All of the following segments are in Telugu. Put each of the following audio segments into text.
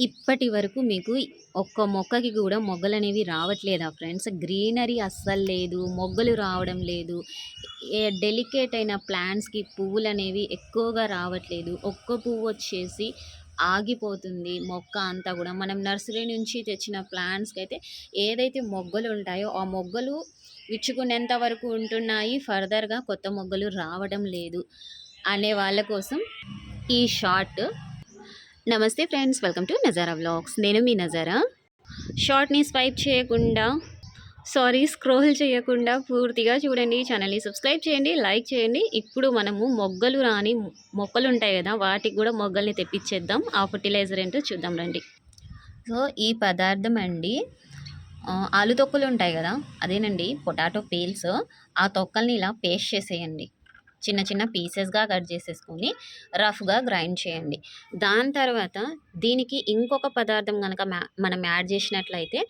ఇప్పటి వరకు మీకు ఒక్క మొక్కకి కూడా మొగ్గలు అనేవి రావట్లేదా ఫ్రెండ్స్? గ్రీనరీ అస్సలు లేదు మొగ్గలు రావడం లేదు. ఏ డెలికేట్ అయిన ప్లాంట్స్కి పువ్వులు అనేవి ఎక్కువగా రావట్లేదు. ఒక్క పువ్వు వచ్చేసి ఆగిపోతుంది మొక్క అంతా కూడా. మనం నర్సరీ నుంచి తెచ్చిన ప్లాంట్స్కి అయితే ఏదైతే మొగ్గలు ఉంటాయో ఆ మొగ్గలు విచ్చుకునేంత వరకు ఉంటున్నాయి. ఫర్దర్గా కొత్త మొగ్గలు రావడం లేదు అనే వాళ్ళ కోసం ఈ షార్ట్ నమస్తే friends welcome to Nazara vlogs. నేను మీ నజారా. షార్ట్ని స్వైప్ చేయకుండా సారీ స్క్రోల్ చేయకుండా పూర్తిగా చూడండి. ఛానల్ని సబ్స్క్రైబ్ చేయండి లైక్ చేయండి. ఇప్పుడు మనము మొగ్గలు రాని మొక్కలు ఉంటాయి కదా వాటికి కూడా మొగ్గల్ని తెప్పించేద్దాం. ఆ ఫర్టిలైజర్ ఏంటో చూద్దాం రండి. సో ఈ పదార్థం అండి ఆలు తొక్కలు ఉంటాయి కదా అదేనండి పొటాటో పీల్స్. ఆ తొక్కల్ని ఇలా పేస్ట్ చేసేయండి. చిన్న చిన్న పీసెస్గా కట్ చేసేసుకొని రఫ్గా గ్రైండ్ చేయండి. దాని తర్వాత దీనికి ఇంకొక పదార్థం కనుక మ్యా మనం యాడ్ చేసినట్లయితే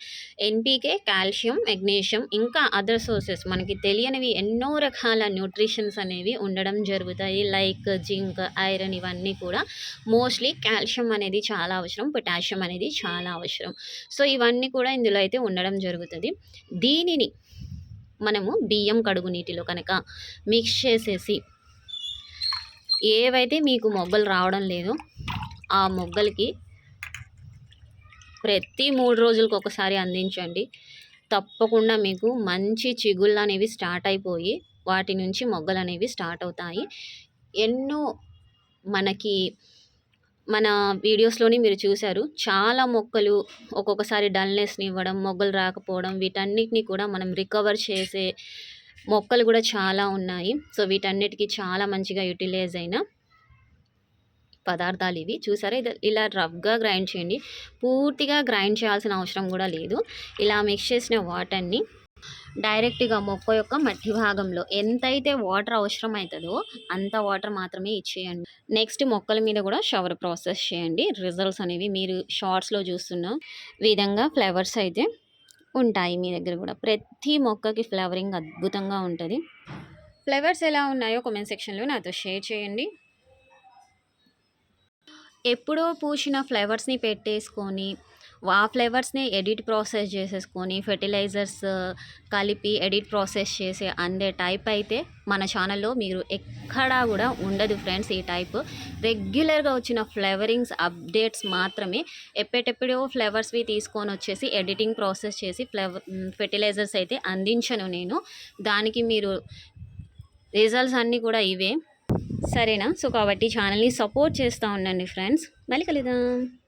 ఎన్పీకే కాల్షియం మెగ్నీషియం ఇంకా అదర్ సోర్సెస్ మనకి తెలియనివి ఎన్నో రకాల న్యూట్రిషన్స్ అనేవి ఉండడం జరుగుతాయి. లైక్ జింక్ ఐరన్ ఇవన్నీ కూడా. మోస్ట్లీ కాల్షియం అనేది చాలా అవసరం పొటాషియం అనేది చాలా అవసరం. సో ఇవన్నీ కూడా ఇందులో అయితే ఉండడం జరుగుతుంది. దీనిని మనము బియ్యం కడుగు నీటిలో కనుక మిక్స్ చేసేసి ఏవైతే మీకు మొగ్గలు రావడం లేదో ఆ మొగ్గలకి ప్రతి మూడు రోజులకు ఒకసారి అందించండి. తప్పకుండా మీకు మంచి చిగుళ్ళు అనేవి స్టార్ట్ అయిపోయి వాటి నుంచి మొగ్గలు అనేవి స్టార్ట్ అవుతాయి. ఎన్నో మనకి మన వీడియోస్లోని మీరు చూశారు. చాలా మొక్కలు ఒక్కొక్కసారి డల్నెస్ని ఇవ్వడం మొగ్గలు రాకపోవడం వీటన్నిటిని కూడా మనం రికవర్ చేసే మొక్కలు కూడా చాలా ఉన్నాయి. సో వీటన్నిటికీ చాలా మంచిగా యూటిలైజ్ అయిన పదార్థాలు ఇవి. చూసారా? ఇది ఇలా రఫ్గా గ్రైండ్ చేయండి. పూర్తిగా గ్రైండ్ చేయాల్సిన అవసరం కూడా లేదు. ఇలా మిక్స్ చేసిన వాటర్ని డైరెక్ట్గా మొక్క యొక్క మట్టి భాగంలో ఎంతైతే వాటర్ అవసరం అవుతుందో అంత వాటర్ మాత్రమే ఇచ్చేయండి. నెక్స్ట్ మొక్కల మీద కూడా షవర్ ప్రాసెస్ చేయండి. రిజల్ట్స్ అనేవి మీరు షార్ట్స్లో చూస్తున్న విధంగా ఫ్లవర్స్ అయితే ఉంటాయి మీ దగ్గర కూడా. ప్రతి మొక్కకి ఫ్లవరింగ్ అద్భుతంగా ఉంటుంది. ఫ్లవర్స్ ఎలా ఉన్నాయో కామెంట్ సెక్షన్లో నాతో షేర్ చేయండి. ఎప్పుడో పూసిన ఫ్లవర్స్ని పెట్టేసుకొని ఆ ఫ్లేవర్స్ని ఎడిట్ ప్రాసెస్ చేసేసుకొని ఫెర్టిలైజర్స్ కలిపి ఎడిట్ ప్రాసెస్ చేసి అందే టైప్ అయితే మన ఛానల్లో మీరు ఎక్కడా కూడా ఉండదు ఫ్రెండ్స్ ఈ టైప్. రెగ్యులర్గా వచ్చిన ఫ్లేవరింగ్స్ అప్డేట్స్ మాత్రమే ఎప్పటికెప్పుడో ఫ్లేవర్స్వి తీసుకొని వచ్చేసి ఎడిటింగ్ ప్రాసెస్ చేసి ఫ్లేవర్ ఫెర్టిలైజర్స్ అయితే అందించను నేను. దానికి మీరు రిజల్ట్స్ అన్నీ కూడా ఇవే. సరేనా? సో కాబట్టి ఛానల్ని సపోర్ట్ చేస్తూ ఉండండి ఫ్రెండ్స్. మళ్ళీ కలుద్దాం.